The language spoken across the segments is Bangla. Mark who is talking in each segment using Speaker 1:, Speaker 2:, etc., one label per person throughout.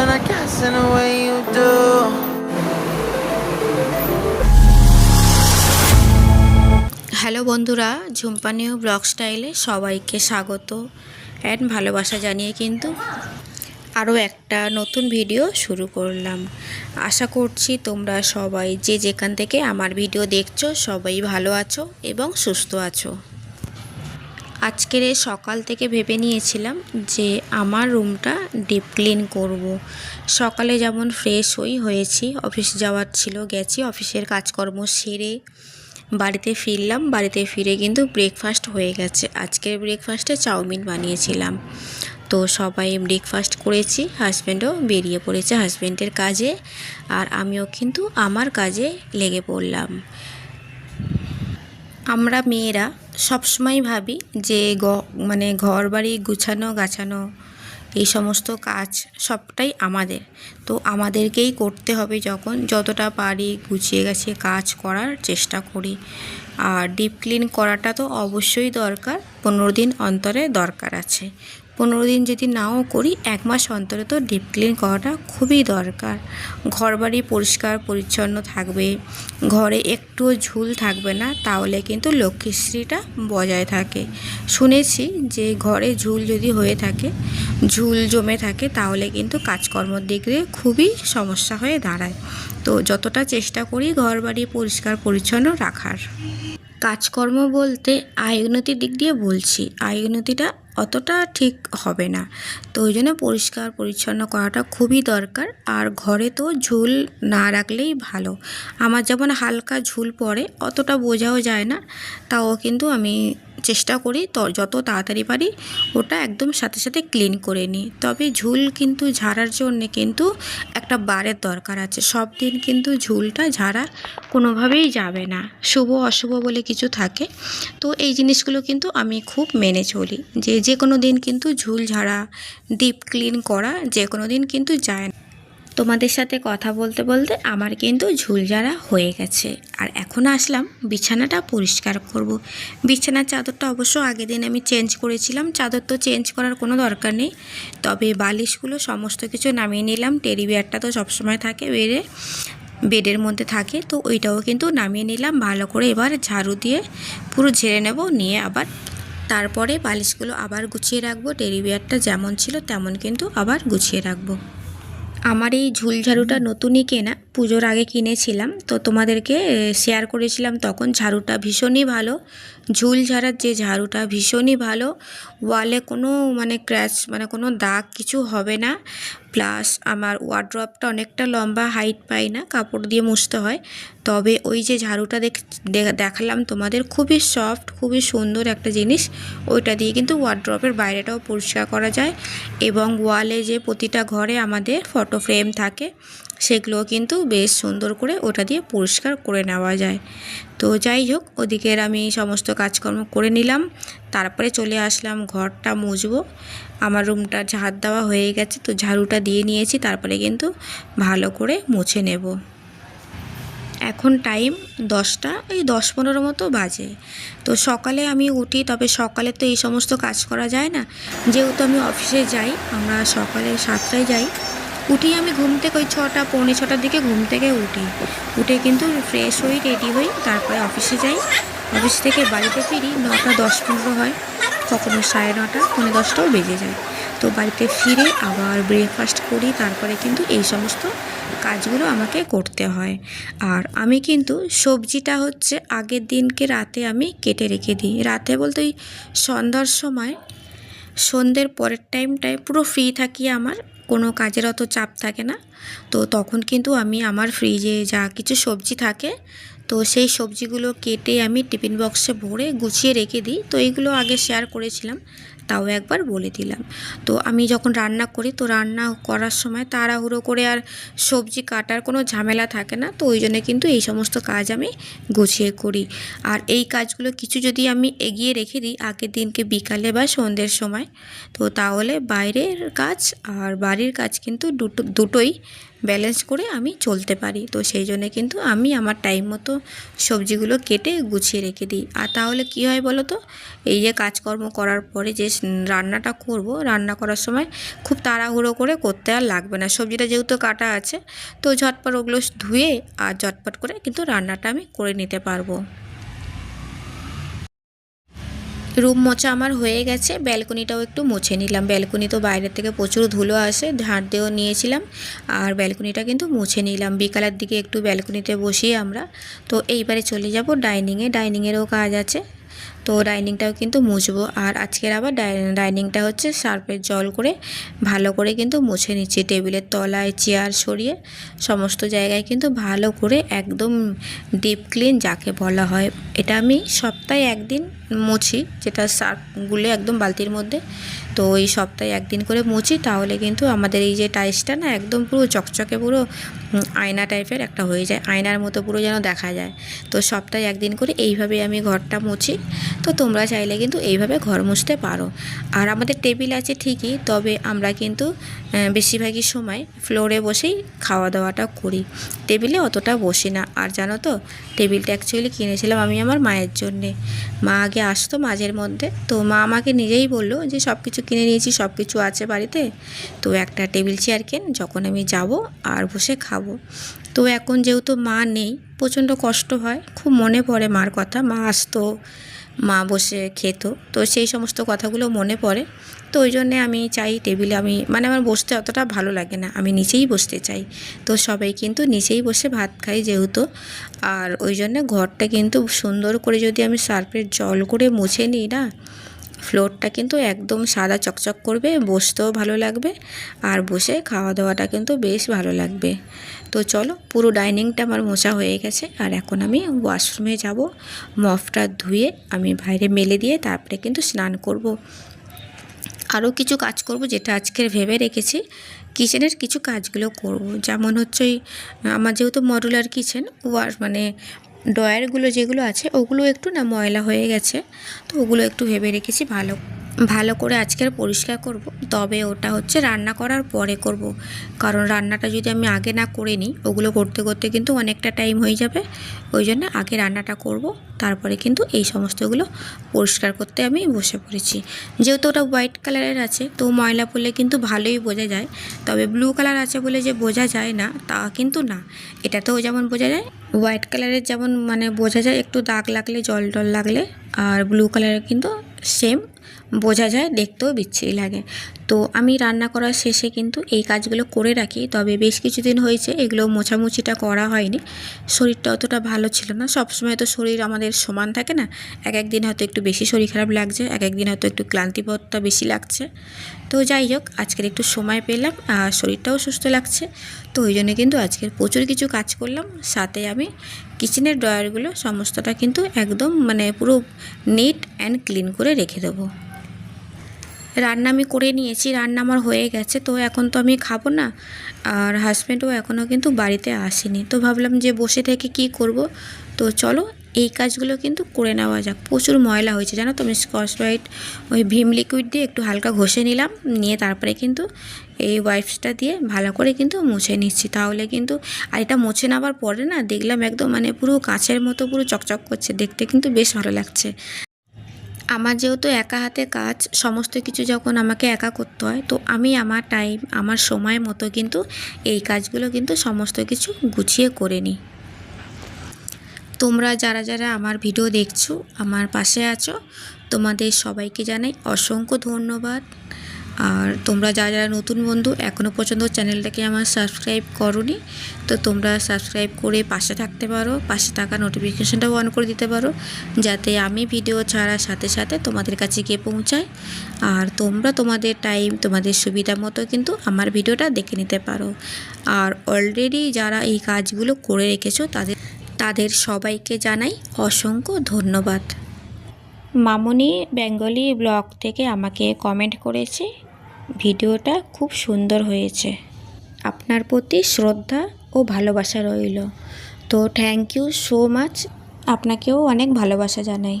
Speaker 1: And I guess in a way you do.
Speaker 2: Hello বন্ধুরা। ঝুম্পানিও ব্লগ স্টাইলে সবাইকে স্বাগত অ্যান্ড ভালোবাসা জানিয়ে কিন্তু আরও একটা নতুন ভিডিও শুরু করলাম। আশা করছি তোমরা সবাই যে যেখান থেকে আমার ভিডিও দেখছ, সবাই ভালো আছো এবং সুস্থ আছো। আজকের সকাল থেকে ভেবে নিয়েছিলাম যে আমার রুমটা ডিপ ক্লিন করব। সকালে যেমন ফ্রেশ হই, হয়েছি। অফিস যাওয়ার ছিল, গেছি। অফিসের কাজকর্ম সেরে বাড়িতে ফিরলাম। বাড়িতে ফিরে কিন্তু ব্রেকফাস্ট হয়ে গেছে। আজকের ব্রেকফাস্টে চাউমিন বানিয়েছিলাম। তো সবাই ব্রেকফাস্ট করেছি। হাজব্যান্ডও বেরিয়ে পড়েছে হাজব্যান্ডের কাজে। আর আমিও কিন্তু আমার কাজে লেগে পড়লাম। আমরা মেয়েরা সবসময় ভাবি যে গ মানে ঘর বাড়ি গুছানো, গাছানো এই সমস্ত কাজ সবটাই আমাদের। তো আমাদেরকেই করতে হবে যখন যতটা পারি গুছিয়ে গাছিয়ে কাজ করার চেষ্টা করি। আর ডিপ ক্লিন করাটা তো অবশ্যই দরকার, পনেরো দিন অন্তরে দরকার আছে। পনেরো দিন যদি নাও করি, এক মাস অন্তরে তো ডিপ ক্লিন করাটা খুবই দরকার। ঘর বাড়ি পরিষ্কার, পরিচ্ছন্ন থাকবে। ঘরে একটুও ঝুল থাকবে না, তাহলে কিন্তু লক্ষ্মীশ্রীটা বজায় থাকে। শুনেছি যে ঘরে ঝুল যদি হয়ে থাকে, ঝুল জমে থাকে, তাহলে কিন্তু কাজকর্মর দিক দিয়ে খুবই সমস্যা হয়ে দাঁড়ায়। তো যতটা চেষ্টা করি ঘর বাড়ি পরিষ্কার, পরিচ্ছন্ন রাখার। কাজকর্ম বলতে আয় উন্নতির দিক দিয়ে বলছি। আয় উন্নতিটা অতটা ঠিক হবে না। তো ওই জন্য পরিষ্কার পরিচ্ছন্ন করাটা খুবই দরকার। আর ঘরে তো ঝুল না রাখলেই ভালো। আমার যেমন হালকা ঝুল পড়ে, অতটা বোঝাও যায় না। তাও কিন্তু আমি চেষ্টা করি তো যত তাড়াতাড়ি পারি ওটা একদম সাথে সাথে ক্লিন করে নিই। তবে ঝুল কিন্তু ঝাড়ার জন্যে কিন্তু একটা বারের দরকার আছে। সব দিন কিন্তু ঝুলটা ঝাড়া কোনোভাবেই যাবে না। শুভ অশুভ বলে কিছু থাকে। তো এই জিনিসগুলো কিন্তু আমি খুব মেনে চলি। যে যে কোনো দিন কিন্তু ঝুল ঝাড়া, ডিপ ক্লিন করা যে কোনো দিন কিন্তু যায় না। তোমাদের সাথে কথা বলতে বলতে আমার কিন্তু ঝুলঝাড়া হয়ে গেছে। আর এখন আসলাম, বিছানাটা পরিষ্কার করব। বিছানার চাদরটা অবশ্য আগের দিন আমি চেঞ্জ করেছিলাম, চাদর তো চেঞ্জ করার কোনো দরকার নেই। তবে বালিশগুলো সমস্ত কিছু নামিয়ে নিলাম টেরি বিয়ারটা তো সবসময় থাকে বেড়ে, বেডের মধ্যে থাকে, তো ওইটাও কিন্তু নামিয়ে নিলাম। ভালো করে এবার ঝাড়ু দিয়ে পুরো ঝেড়ে নেব, নিয়ে আবার তারপরে বালিশগুলো আবার গুছিয়ে রাখব। টেরি বিয়ারটা যেমন ছিল তেমন কিন্তু আবার গুছিয়ে রাখব। আমার এই ঝুলঝাড়ুটা নতুনই কেনা, পুজোর আগে কিনেছিলাম, তো তোমাদেরকে শেয়ার করেছিলাম তখন ঝাড়ুটা ভীষণই ভালো, ঝুল ঝাড়ার যে ঝাড়ুটা ভীষণই ভালো ওয়ালে কোনো মানে ক্র্যাচ মানে কোনো দাগ কিছু হবে না প্লাস আমার ওয়ার্ড্রপটা অনেকটা লম্বা হাইট পাই না, কাপড় দিয়ে মুছতে হয়। তবে ওই যে ঝাড়ুটা দেখালাম তোমাদের, খুবই সফট খুবই সুন্দর একটা জিনিস। ওইটা দিয়ে কিন্তু ওয়ার্ড্রপের বাইরেটাও পরিষ্কার করা যায় এবং ওয়ালে যে প্রতিটা ঘরে আমাদের ফটো ফ্রেম থাকে সেগুলো কিন্তু বেশ সুন্দর করে ওটা দিয়ে পরিষ্কার করে নেওয়া যায়। তো যাই হোক, ওদিকের আমি সমস্ত কাজকর্ম করে নিলাম। তারপরে চলে আসলাম, ঘরটা মুছবো। আমার রুমটা ঝাড় দেওয়া হয়ে গেছে, তো ঝাড়ুটা দিয়ে নিয়েছি। তারপরে কিন্তু ভালো করে মুছে নেব। এখন টাইম দশটা, এই দশ পনেরো মতো বাজে। তো সকালে আমি উঠি, তবে সকালে তো এই সমস্ত কাজ করা যায় না। যেহেতু আমি অফিসে যাই, আমরা সকালে সাতটায় যাই। উঠি আমি ঘুম থেকে ওই ছটা, পৌনে ছটার দিকে ঘুম থেকে উঠি। উঠে কিন্তু ফ্রেশ হই রেডি হই, তারপরে অফিসে যাই। অফিস থেকে বাড়িতে ফিরি, নটা, দশ, পনেরো হয়। কখনো সাড়ে নটা, পৌনে দশটাও বেজে যায়। তো বাড়িতে ফিরে আবার ব্রেকফাস্ট করি, তারপরে কিন্তু এই সমস্ত কাজগুলো আমাকে করতে হয়। আর আমি কিন্তু সবজিটা হচ্ছে আগের দিনকে রাতে আমি কেটে রেখে দিই। রাতে বলতে ওই সন্ধ্যার সময়, সন্ধ্যের পরের টাইমটায় পুরো ফ্রি থাকি আমার। কোনো কাজের অত চাপ থাকে না। তো তখন কিন্তু আমি আমার ফ্রিজে যা কিছু সবজি থাকে, তো সেই সবজিগুলো কেটে আমি টিফিন বক্সে ভরে গুছিয়ে রেখে দিই। তো এইগুলো আগে শেয়ার করেছিলাম। তাও একবার বলে দিলাম। তো আমি যখন রান্না করি, তো রান্না করার সময় তাড়াহুড়ো করে আর সবজি কাটার কোনো ঝামেলা থাকে না। তো ওই জন্য কিন্তু এই সমস্ত কাজ আমি গুছিয়ে করি। আর এই কাজগুলো কিছু যদি আমি এগিয়ে রেখে দিই, আগের দিনকে বিকালে বা সন্ধ্যের সময়, তো তাহলে বাইরের কাজ আর বাড়ির কাজ কিন্তু দুটো, দুটোই ব্যালেন্স করে আমি চলতে পারি। তো সেই জন্যে কিন্তু আমি আমার টাইম মতো সবজিগুলো কেটে গুছিয়ে রেখে দিই। আর তাহলে কি হয় বলো তো? এই যে কাজকর্ম করার পরে যে রান্নাটা করব, রান্না করার সময় খুব তাড়াহুড়ো করে করতে আর লাগবে না। সবজিটা যেহেতু কাটা আছে, তো ঝটপট ওগুলো ধুয়ে আর ঝটপট করে কিন্তু রান্নাটা আমি করে নিতে পারব। রুম মোছা আমার হয়ে গেছে। ব্যালকনিটাও একটু মুছে নিলাম। ব্যালকনি তো বাইরের থেকে প্রচুর ধুলো আসে, ঝাঁট দিয়েও নিয়েছিলাম। আর ব্যালকনিটা কিন্তু মুছে নিলাম। বিকালের দিকে একটু ব্যালকনিতে বসিয়ে আমরা। তো এইবারে চলে যাব ডাইনিংয়ে। ডাইনিংয়েরও কাজ আছে। তো ডাইনিংটাও কিন্তু মুছবো। আর আজকের আবার ডাই- ডাইনিংটা হচ্ছে সার্ফের জল করে ভালো করে কিন্তু মুছে নিচ্ছি। টেবিলের তলায় চেয়ার সরিয়ে সমস্ত জায়গায় কিন্তু ভালো করে একদম ডিপ ক্লিন যাকে বলা হয়। এটা আমি সপ্তাহে একদিন মুছি, যেটা সার্ফ গুলে একদম বালতির মধ্যে। তো ওই সপ্তাহে একদিন করে মুছি, তাহলে কিন্তু আমাদের এই যে টাইসটা না, একদম পুরো চকচকে পুরো আয়না টাইপের একটা হয়ে যায়। আয়নার মতো পুরো যেন দেখা যায়। তো সপ্তাহে একদিন করে এইভাবে আমি ঘরটা মুছি। তো তোমরা চাইলে কিন্তু এইভাবে ঘর মুছতে পারো। আর আমাদের টেবিল আছে ঠিকই, তবে আমরা কিন্তু বেশিরভাগই সময় ফ্লোরে বসেই খাওয়া দাওয়াটা করি। টেবিলে অতটা বসি না। আর জানো তো, টেবিলটা অ্যাকচুয়ালি কিনেছিলাম আমি আমার মায়ের জন্যে। মা আগে আসতো মাঝের মধ্যে। তো মা আমাকে নিজেই বলল যে সব কিছু কিনে নিয়েছি সব কিছু আছে বাড়িতে। তো একটা টেবিল চেয়ার কেন? যখন আমি যাব আর বসে খাব। তো এখন যেহেতু মা নেই, প্রচণ্ড কষ্ট হয়। খুব মনে পড়ে মার কথা। মা আসতো মা বসে খেত। তো সেই সমস্ত কথাগুলো মনে পড়ে। তো ওই জন্যে আমি চাই টেবিলে আমি মানে আমার বসতে অতটা ভালো লাগে না। আমি নিচেই বসতে চাই। তো সবাই কিন্তু নিচেই বসে ভাত খাই যেহেতু। আর ওই জন্যে ঘরটা কিন্তু সুন্দর করে যদি আমি সার্ফের জল করে মুছে নিই না ফ্লোরটা কিন্তু একদম সাদা চকচক করবে, বসতেও ভালো লাগবে আর বসে খাওয়া দাওয়াটা কিন্তু বেশ ভালো লাগবে। তো চলো, পুরো ডাইনিংটা আমার মোছা হয়ে গেছে আর এখন আমি ওয়াশরুমে যাব। মফটা ধুয়ে আমি বাইরে মেলে দিয়ে তারপরে কিন্তু স্নান করব। আরও কিছু কাজ করব যেটা আজকের ভেবে রেখেছি। কিচেনের কিছু কাজগুলো করব। যেমন হচ্ছে আমার যেহেতু মডুলার কিচেন ওয়ার মানে ডয়ারগুলো যেগুলো আছে, ওগুলো একটু না ময়লা হয়ে গেছে, তো ওগুলো একটু ভেবে রেখেছি ভালো ভালো করে আজকের পরিষ্কার করব। তবে ওটা হচ্ছে রান্না করার পরে করব। কারণ রান্নাটা যদি আমি আগে না করে নিই, ওগুলো করতে করতে কিন্তু অনেকটা টাইম হয়ে যাবে। ওই জন্য আগে রান্নাটা করব। তারপরে কিন্তু এই সমস্তগুলো পরিষ্কার করতে আমি বসে পড়েছি। যেহেতু ওটা হোয়াইট কালারের আছে, তো ময়লা পড়লে কিন্তু ভালোই বোঝা যায়। তবে ব্লু কালার আছে বলে যে বোঝা যায় না, তা কিন্তু না। এটাতেও যেমন বোঝা যায় হোয়াইট কালারের যেমন মানে বোঝা যায়, একটু দাগ লাগলে জল টল লাগলে, আর ব্লু কালারের কিন্তু সেম বোঝা যায়, দেখতেও বিচ্ছিরি লাগে। তো আমি রান্না করার শেষে কিন্তু এই কাজগুলো করে রাখি, তবে বেশ কিছুদিন হয়েছে এগুলো মোছামুছিটা করা হয়নি। শরীরটা অতটা ভালো ছিল না। সবসময় তো শরীর আমাদের সমান থাকে না, এক এক দিন হয়তো একটু বেশি শরীর খারাপ লাগছে, এক এক দিন হয়তো একটু ক্লান্তিবোধটা বেশি লাগছে। তো যাই হোক, আজকের একটু সময় পেলাম, আর শরীরটাও সুস্থ লাগছে। তো ওই জন্য কিন্তু আজকের প্রচুর কিছু কাজ করলাম। সাথে আমি কিচেনের ড্রয়ারগুলো, সমস্তটা কিন্তু একদম মানে পুরো নিট অ্যান্ড ক্লিন করে রেখে দেবো। রান্না আমি করে নিয়েছি, রান্না আমার হয়ে গেছে, তো এখন তো আমি খাব না। আর হাজব্যান্ডও এখনও কিন্তু বাড়িতে আসেনি। তো ভাবলাম যে বসে থেকে কি করব? তো চলো এই কাজগুলো কিন্তু করে নেওয়া যাক। প্রচুর ময়লা হয়েছে, জানো তো? আমি স্কচ ব্রাইট ওই ভিম লিকুইড দিয়ে একটু হালকা ঘষে নিলাম, নিয়ে তারপরে কিন্তু এই ওয়াইপসটা দিয়ে ভালো করে কিন্তু মুছে নিচ্ছি। তাহলে কিন্তু, আর এটা মুছে নেওয়ার পরে না, দেখলাম একদম মানে পুরো কাঁচের মতো পুরো চকচক করছে, দেখতে কিন্তু বেশ ভালো লাগছে। আমার যেহেতু একা হাতে কাজ, সমস্ত কিছু যখন আমাকে একা করতে হয়, তো আমি আমার টাইম আমার সময় মতো কিন্তু এই কাজগুলো কিন্তু সমস্ত কিছু গুছিয়ে করে নিই। তোমরা যারা যারা আমার ভিডিও দেখছ, আমার পাশে আছো, তোমাদের সবাইকে জানাই অসংখ্য ধন্যবাদ। আর তোমরা যারা যারা নতুন বন্ধু এখনও পর্যন্ত চ্যানেলটাকে আমার সাবস্ক্রাইব করনি, তো তোমরা সাবস্ক্রাইব করে পাশে থাকতে পারো, পাশে থাকা নোটিফিকেশানটাও অন করে দিতে পারো, যাতে আমি ভিডিও ছাড়ার সাথে সাথে তোমাদের কাছে গিয়ে পৌঁছায় আর তোমরা তোমাদের টাইম তোমাদের সুবিধা মতো কিন্তু আমার ভিডিওটা দেখে নিতে পারো। আর অলরেডি যারা এই কাজগুলো করে রেখেছো, তাদের তাদের সবাইকে জানাই অসংখ্য ধন্যবাদ। মামনি বেঙ্গলি ব্লগ থেকে আমাকে কমেন্ট করেছে। ভিডিওটা খুব সুন্দর হয়েছে। আপনার প্রতি শ্রদ্ধা ও ভালোবাসা রইল। তো থ্যাংক ইউ সো মাচ আপনাকেও অনেক ভালোবাসা জানাই।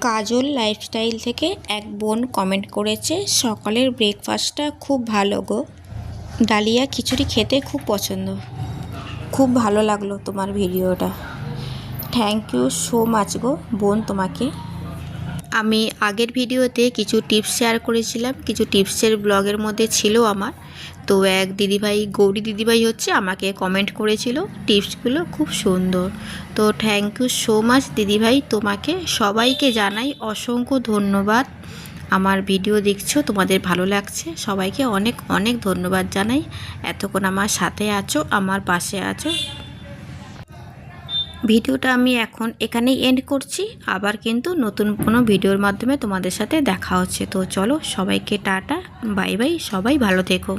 Speaker 2: কাজল লাইফস্টাইল থেকে এক বোন কমেন্ট করেছে, সকালের ব্রেকফাস্টটা খুব ভালো গো। ডালিয়া খিচুড়ি খেতে খুব পছন্দ। খুব ভালো লাগল তোমার ভিডিওটা। থ্যাংক ইউ সো মাচ গো বোন তোমাকে। আমি আগের ভিডিওতে কিছু টিপস শেয়ার করেছিলাম, কিছু টিপসের ব্লগের মধ্যে ছিল আমার। তো এক দিদিভাই, গৌরী দিদিভাই হচ্ছে আমাকে কমেন্ট করেছিল টিপসগুলো খুব সুন্দর। তো থ্যাংক ইউ সো মাচ দিদিভাই, তোমাকে সবাইকে জানাই অসংখ্য ধন্যবাদ। আমার ভিডিও দেখছ, তোমাদের ভালো লাগছে, সবাইকে অনেক অনেক ধন্যবাদ জানাই। এতক্ষণ আমার সাথে আছো, আমার পাশে আছো। ভিডিওটা আমি এখন এখানেই এন্ড করছি। আবার কিন্তু নতুন কোনো ভিডিওর মাধ্যমে তোমাদের সাথে দেখা হচ্ছে। তো চলো সবাইকে টাটা, বাই বাই, সবাই ভালো থেকো।